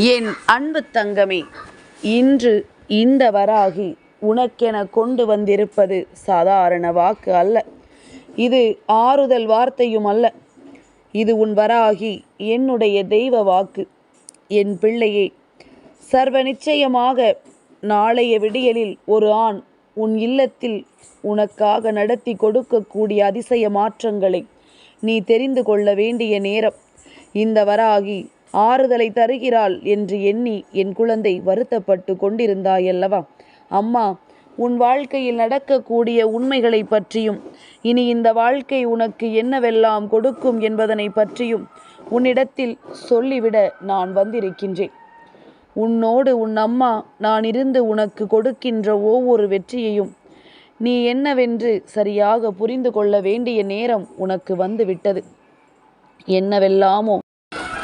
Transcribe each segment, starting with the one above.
என் அன்பு தங்கமே இன்று இந்த வராகி உனக்கென கொண்டு வந்திருப்பது சாதாரண வாக்கு அல்ல. இது ஆறுதல் வார்த்தையும் அல்ல. இது உன் வராகி என்னுடைய தெய்வ வாக்கு. என் பிள்ளையே சர்வ நிச்சயமாக நாளைய விடியலில் ஒரு ஆண் உன் இல்லத்தில் உனக்காக நடத்தி கொடுக்கக்கூடிய அதிசய மாற்றங்களை நீ தெரிந்து கொள்ள வேண்டிய நேரம். இந்த வராகி ஆறுதலை தருகிறாள் என்று எண்ணி என் குழந்தை வருத்தப்பட்டு கொண்டிருந்தாயல்லவா? அம்மா உன் வாழ்க்கையில் நடக்கக்கூடிய உண்மைகளை பற்றியும் இனி இந்த வாழ்க்கை உனக்கு என்னவெல்லாம் கொடுக்கும் என்பதனை பற்றியும் உன்னிடத்தில் சொல்லிவிட நான் வந்திருக்கின்றேன். உன்னோடு உன் அம்மா நான் இருந்து உனக்கு கொடுக்கின்ற ஒவ்வொரு வெற்றியையும் நீ என்னவென்று சரியாக புரிந்து கொள்ள வேண்டிய நேரம் உனக்கு வந்துவிட்டது. என்னவெல்லாமோ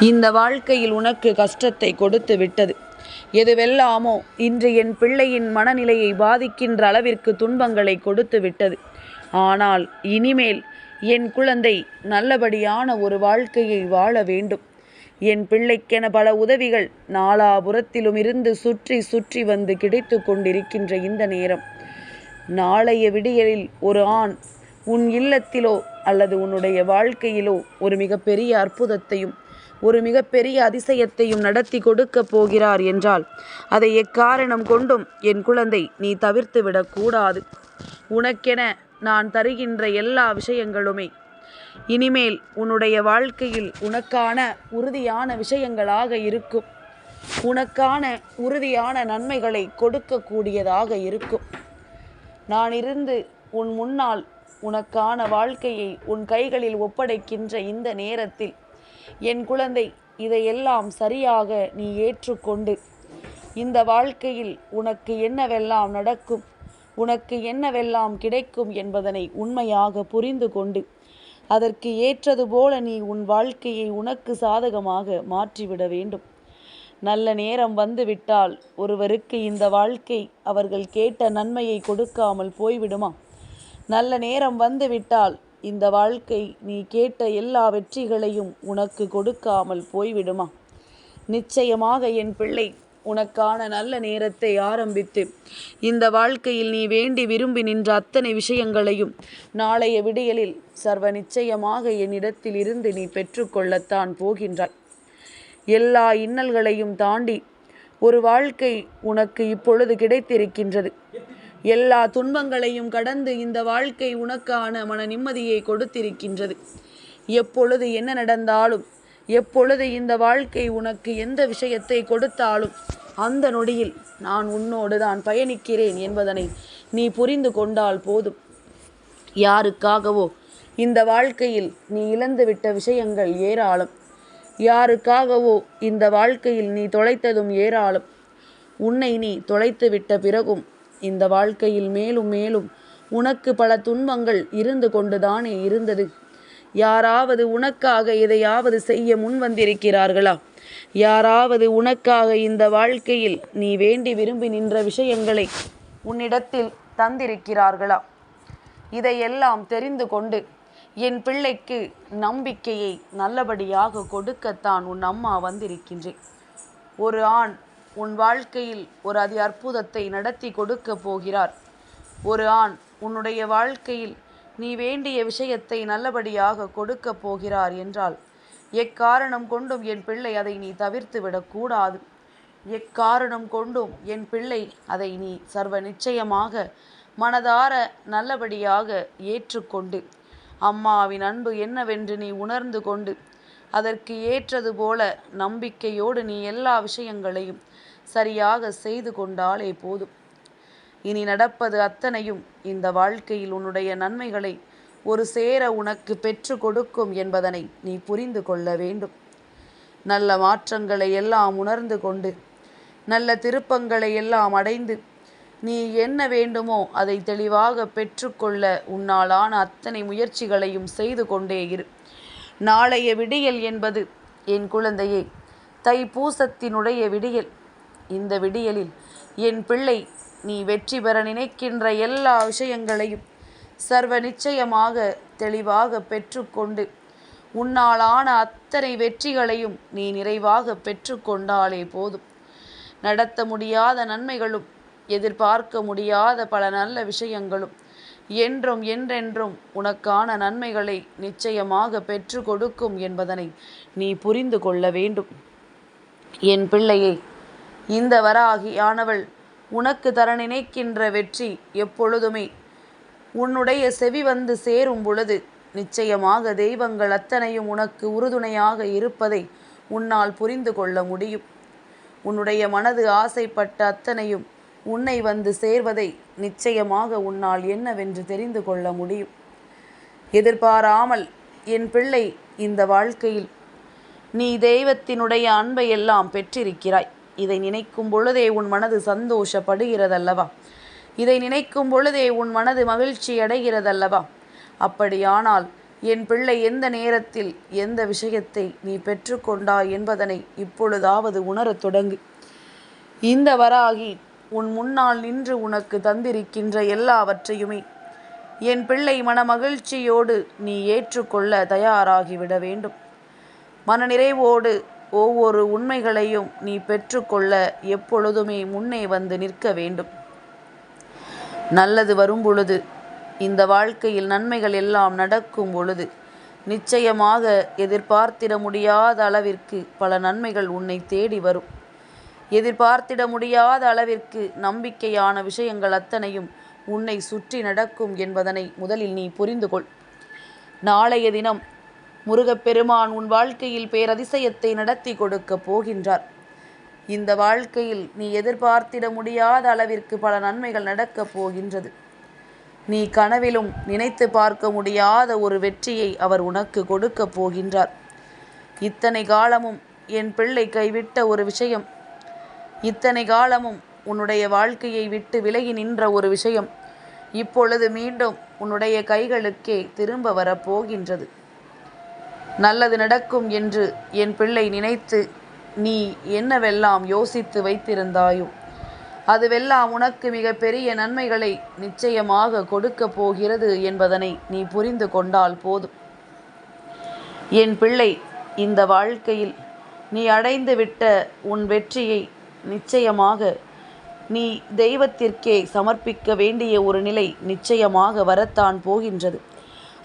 இந்த வாழ்க்கையில் உனக்கு கஷ்டத்தை கொடுத்து விட்டது. எதுவெல்லாமோ இன்று என் பிள்ளையின் மனநிலையை பாதிக்கின்ற அளவிற்கு துன்பங்களை கொடுத்து விட்டது. ஆனால் இனிமேல் என் குழந்தை நல்லபடியான ஒரு வாழ்க்கையை வாழ வேண்டும். என் பிள்ளைக்கென பல உதவிகள் நாலாபுரத்திலும் இருந்து சுற்றி சுற்றி வந்து கிடைத்து கொண்டிருக்கின்ற இந்த நேரம். நாளைய விடியலில் ஒரு ஆண் உன் இல்லத்திலோ அல்லது உன்னுடைய வாழ்க்கையிலோ ஒரு மிகப்பெரிய அற்புதத்தையும் ஒரு மிகப்பெரிய அதிசயத்தையும் நடத்தி கொடுக்கப் போகிறார் என்றால் அதை எக்காரணம் கொண்டும் என் குழந்தை நீ தவிர்த்து விடக்கூடாது உனக்கென நான் தருகின்ற எல்லா விஷயங்களுமே. இனிமேல் உன்னுடைய வாழ்க்கையில் உனக்கான உறுதியான விஷயங்களாக இருக்கும். உனக்கான உறுதியான நன்மைகளை கொடுக்கக்கூடியதாக இருக்கும். நான் இருந்து உன் முன்னால் உனக்கான வாழ்க்கையை உன் கைகளில் ஒப்படைக்கின்ற இந்த நேரத்தில் என் குழந்தை இதையெல்லாம் சரியாக நீ ஏற்றுக்கொண்டு. இந்த வாழ்க்கையில் உனக்கு என்னவெல்லாம் நடக்கும்? உனக்கு என்னவெல்லாம் கிடைக்கும் என்பதனை உண்மையாக புரிந்து கொண்டு. அதற்கு ஏற்றது போல நீ உன் வாழ்க்கையை உனக்கு சாதகமாக மாற்றிவிட வேண்டும். நல்ல நேரம் வந்துவிட்டால் ஒருவருக்கு இந்த வாழ்க்கை அவர்கள் கேட்ட நன்மையை கொடுக்காமல் போய்விடுமா? நல்ல நேரம் வந்துவிட்டால் இந்த வாழ்க்கை நீ கேட்ட எல்லா வெற்றிகளையும் உனக்கு கொடுக்காமல் போய்விடுமா? நிச்சயமாக என் பிள்ளை உனக்கான நல்ல நேரத்தை ஆரம்பித்து இந்த வாழ்க்கையில் நீ வேண்டி விரும்பி நின்ற அத்தனை விஷயங்களையும் நாளைய விடியலில் சர்வ நிச்சயமாக என்னிடத்தில் இருந்து நீ பெற்றுக்கொள்ளத்தான் போகின்றாய். எல்லா இன்னல்களையும் தாண்டி ஒரு வாழ்க்கை உனக்கு இப்பொழுது கிடைத்திருக்கின்றது. எல்லா துன்பங்களையும் கடந்து இந்த வாழ்க்கை உனக்கான மன நிம்மதியை கொடுத்திருக்கின்றது. எப்பொழுது என்ன நடந்தாலும் எப்பொழுது இந்த வாழ்க்கை உனக்கு எந்த விஷயத்தை கொடுத்தாலும் அந்த நொடியில் நான் உன்னோடு தான் பயணிக்கிறேன் என்பதனை நீ புரிந்து கொண்டால் போதும். யாருக்காகவோ இந்த வாழ்க்கையில் நீ இழந்துவிட்ட விஷயங்கள் ஏராளம். யாருக்காகவோ இந்த வாழ்க்கையில் நீ தொலைத்ததும் ஏராளம். உன்னை நீ தொலைத்து விட்ட பிறகும் இந்த வாழ்க்கையில் மேலும் மேலும் உனக்கு பல துன்பங்கள் இருந்து கொண்டுதானே இருந்தது. யாராவது உனக்காக எதையாவது செய்ய முன் வந்திருக்கிறார்களா? யாராவது உனக்காக இந்த வாழ்க்கையில் நீ வேண்டி விரும்பி நின்ற விஷயங்களை உன்னிடத்தில் தந்திருக்கிறார்களா? இதையெல்லாம் தெரிந்து கொண்டு என் பிள்ளைக்கு நம்பிக்கையை நல்லபடியாக கொடுக்கத்தான் உன் அம்மா வந்திருக்கின்றேன் ஒரு ஆண் உன் வாழ்க்கையில் ஒரு அதி அற்புதத்தை நடத்தி கொடுக்க போகிறார். ஒரு ஆண் உன்னுடைய வாழ்க்கையில் நீ வேண்டிய விஷயத்தை நல்லபடியாக கொடுக்க போகிறார் என்றால் எக்காரணம் கொண்டும் என் பிள்ளை அதை நீ தவிர்த்து விடக்கூடாது எக்காரணம் கொண்டும் என் பிள்ளை அதை நீ சர்வ நிச்சயமாக மனதார நல்லபடியாக ஏற்றுக்கொண்டு அம்மாவின் அன்பு என்னவென்று நீ உணர்ந்து கொண்டு அதற்கு ஏற்றது போல நம்பிக்கையோடு நீ எல்லா விஷயங்களையும் சரியாக செய்து கொண்டாலே போதும். இனி நடப்பது அத்தனையும் இந்த வாழ்க்கையில் உன்னுடைய நன்மைகளை ஒரு சேர உனக்கு பெற்று கொடுக்கும் என்பதனை நீ புரிந்து கொள்ள வேண்டும். நல்ல மாற்றங்களை எல்லாம் உணர்ந்து கொண்டு நல்ல திருப்பங்களை எல்லாம் அடைந்து நீ என்ன வேண்டுமோ அதை தெளிவாக பெற்றுக்கொள்ள உன்னாலான அத்தனை முயற்சிகளையும் செய்து கொண்டே இரு. நாளைய விடியல் என்பது என் குழந்தையே. தைப்பூசத்தினுடைய விடியல். இந்த விடியலில் என் பிள்ளை நீ வெற்றி பெற நினைக்கின்ற எல்லா விஷயங்களையும் சர்வ நிச்சயமாக தெளிவாக பெற்றுக்கொண்டு உன்னாலான அத்தனை வெற்றிகளையும் நீ நிறைவாக பெற்றுக்கொண்டாலே போதும். நடத்த முடியாத நன்மைகளும் எதிர்பார்க்க முடியாத பல நல்ல விஷயங்களும் என்றும் என்றென்றும் உனக்கான நன்மைகளை நிச்சயமாக பெற்று கொடுக்கும் என்பதனை நீ புரிந்து கொள்ள வேண்டும். என் பிள்ளையே இந்த வராகியானவள் உனக்கு தர நினைக்கின்ற வெற்றி எப்பொழுதுமே உன்னுடைய செவி வந்து சேரும் பொழுது நிச்சயமாக தெய்வங்கள் அத்தனையும் உனக்கு உறுதுணையாக இருப்பதை உன்னால் புரிந்து கொள்ள முடியும். உன்னுடைய மனது ஆசைப்பட்ட அத்தனையும் உன்னை வந்து சேர்வதை நிச்சயமாக உன்னால் என்னவென்று தெரிந்து கொள்ள முடியும். எதிர்பாராமல் என் பிள்ளை இந்த வாழ்க்கையில் நீ தெய்வத்தினுடைய அன்பை எல்லாம் பெற்றிருக்கிறாய். இதை நினைக்கும் பொழுதே உன் மனது சந்தோஷப்படுகிறதல்லவா? இதை நினைக்கும் பொழுதே உன் மனது மகிழ்ச்சி அடைகிறதல்லவா? அப்படியானால் என் பிள்ளை எந்த நேரத்தில் எந்த விஷயத்தை நீ பெற்றுக்கொண்டாய் என்பதனை இப்பொழுதாவது உணரத் தொடங்கு. இந்த வராகி உன் முன்னால் நின்று உனக்கு தந்திருக்கின்ற எல்லாவற்றையுமே. என் பிள்ளை மனமகிழ்ச்சியோடு நீ ஏற்றுக்கொள்ள தயாராகிவிட வேண்டும். மனநிறைவோடு ஒவ்வொரு உண்மைகளையும் நீ பெற்றுக்கொள்ள எப்பொழுதுமே முன்னே வந்து நிற்க வேண்டும். நல்லது வரும் பொழுது இந்த வாழ்க்கையில் நன்மைகள் எல்லாம் நடக்கும் பொழுது நிச்சயமாக எதிர்பார்த்திட முடியாத அளவிற்கு பல நன்மைகள் உன்னை தேடி வரும். எதிர்பார்த்திட முடியாத அளவிற்கு நம்பிக்கையான விஷயங்கள் அத்தனையும் உன்னை சுற்றி நடக்கும் என்பதனை முதலில் நீ புரிந்து கொள். நாளைய தினம் முருகப்பெருமான் உன் வாழ்க்கையில் பேரதிசயத்தை நடத்தி கொடுக்க போகின்றார். இந்த வாழ்க்கையில் நீ எதிர்பார்த்திட முடியாத அளவிற்கு பல நன்மைகள் நடக்கப் போகின்றது. நீ கனவிலும் நினைத்து பார்க்க முடியாத ஒரு வெற்றியை அவர் உனக்கு கொடுக்க போகின்றார். இத்தனை காலமும் என் பிள்ளை கைவிட்ட ஒரு விஷயம் இத்தனை காலமும் உன்னுடைய வாழ்க்கையை விட்டு விலகி நின்ற ஒரு விஷயம் இப்பொழுது மீண்டும் உன்னுடைய கைகளுக்கே திரும்ப வரப்போகின்றது நல்லது நடக்கும் என்று என் பிள்ளை நினைத்து நீ என்னவெல்லாம் யோசித்து வைத்திருந்தாயோ அதுவெல்லாம் உனக்கு மிக பெரிய நன்மைகளை நிச்சயமாக கொடுக்க போகிறது என்பதனை நீ புரிந்து கொண்டால் போதும். என் பிள்ளை இந்த வாழ்க்கையில் நீ அடைந்துவிட்ட உன் வெற்றியை நிச்சயமாக. நீ தெய்வத்திற்கே சமர்ப்பிக்க வேண்டிய ஒரு நிலை நிச்சயமாக வரத்தான் போகின்றது.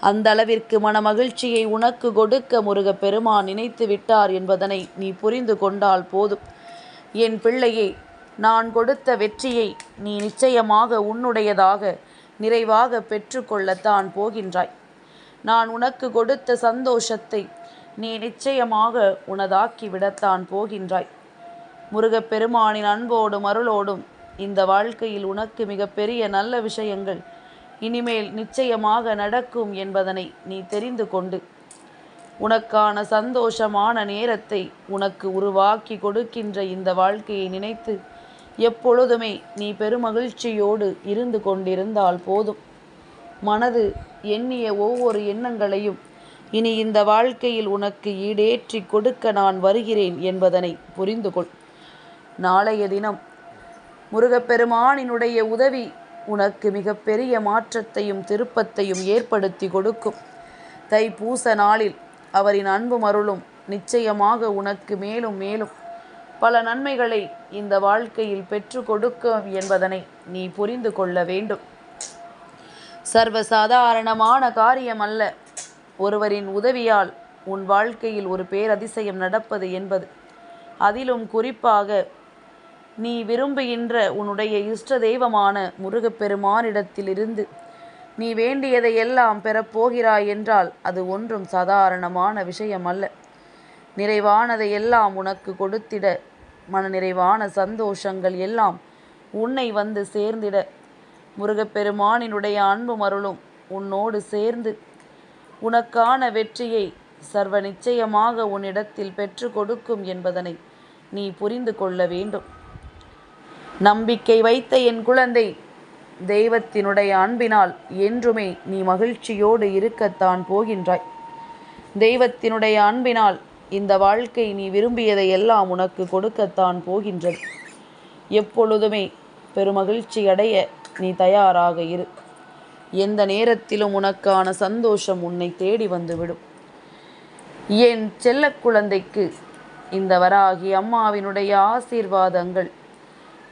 அந்த அளவிற்கு மனமகிழ்ச்சியை உனக்கு கொடுக்க முருக பெருமான் நினைத்து விட்டார் என்பதனை நீ புரிந்து கொண்டால் போதும். என் பிள்ளையே நான் கொடுத்த வெற்றியை நீ நிச்சயமாக உன்னுடையதாக நிறைவாக பெற்றுக்கொள்ளத்தான் போகின்றாய். நான் உனக்கு கொடுத்த சந்தோஷத்தை நீ நிச்சயமாக உனதாக்கி விடத்தான் போகின்றாய். முருகப்பெருமானின் அன்போடும் அருளோடும் இந்த வாழ்க்கையில் உனக்கு மிகப்பெரிய நல்ல விஷயங்கள் இனிமேல் நிச்சயமாக நடக்கும் என்பதனை நீ தெரிந்து கொண்டு உனக்கான சந்தோஷமான நேரத்தை உனக்கு உருவாக்கி கொடுக்கின்ற இந்த வாழ்க்கையை நினைத்து எப்பொழுதுமே நீ பெருமகிழ்ச்சியோடு இருந்து கொண்டிருந்தால் போதும். மனது எண்ணிய ஒவ்வொரு எண்ணங்களையும் இனி இந்த வாழ்க்கையில் உனக்கு ஈடேற்றி கொடுக்க நான் வருகிறேன் என்பதனை புரிந்து கொள். நாளைய தினம். முருகப்பெருமானினுடைய உதவி உனக்கு மிகப்பெரிய மாற்றத்தையும் திருப்பத்தையும் ஏற்படுத்தி கொடுக்கும். தை பூச நாளில் அவரின் அன்பு அருளும் நிச்சயமாக உனக்கு மேலும் மேலும். பல நன்மைகளை இந்த வாழ்க்கையில் பெற்று கொடுக்கும் என்பதனை நீ புரிந்து கொள்ள வேண்டும். சர்வசாதாரணமான காரியம் அல்ல ஒருவரின் உதவியால் உன் வாழ்க்கையில் ஒரு பேரதிசயம் நடப்பது என்பது. அதிலும் குறிப்பாக நீ விரும்புகின்ற உன்னுடைய இஷ்ட தெய்வமான முருகப்பெருமானிடத்திலிருந்து நீ வேண்டியதை எல்லாம் பெறப்போகிறாய் என்றால் அது ஒன்றும் சாதாரணமான விஷயம் அல்ல நிறைவானதை எல்லாம் உனக்கு கொடுத்திட மன நிறைவான சந்தோஷங்கள் எல்லாம் உன்னை வந்து சேர்ந்திட. முருகப்பெருமானினுடைய அன்பும் அருளும் உன்னோடு சேர்ந்து உனக்கான வெற்றியை சர்வ நிச்சயமாக உன்னிடத்தில் பெற்று கொடுக்கும் என்பதனை நீ புரிந்து கொள்ள வேண்டும். நம்பிக்கை வைத்த என் குழந்தை தெய்வத்தினுடைய அன்பினால் என்றுமே நீ மகிழ்ச்சியோடு இருக்கத்தான் போகின்றாய். தெய்வத்தினுடைய அன்பினால் இந்த வாழ்க்கை நீ விரும்பியதை எல்லாம் உனக்கு கொடுக்கத்தான் போகின்றது. எப்பொழுதுமே பெருமகிழ்ச்சி அடைய நீ தயாராக இரு. எந்த நேரத்திலும் உனக்கான சந்தோஷம் உன்னை தேடி வந்துவிடும். என் செல்ல குழந்தைக்கு இந்த வராகி அம்மாவினுடைய ஆசீர்வாதங்கள்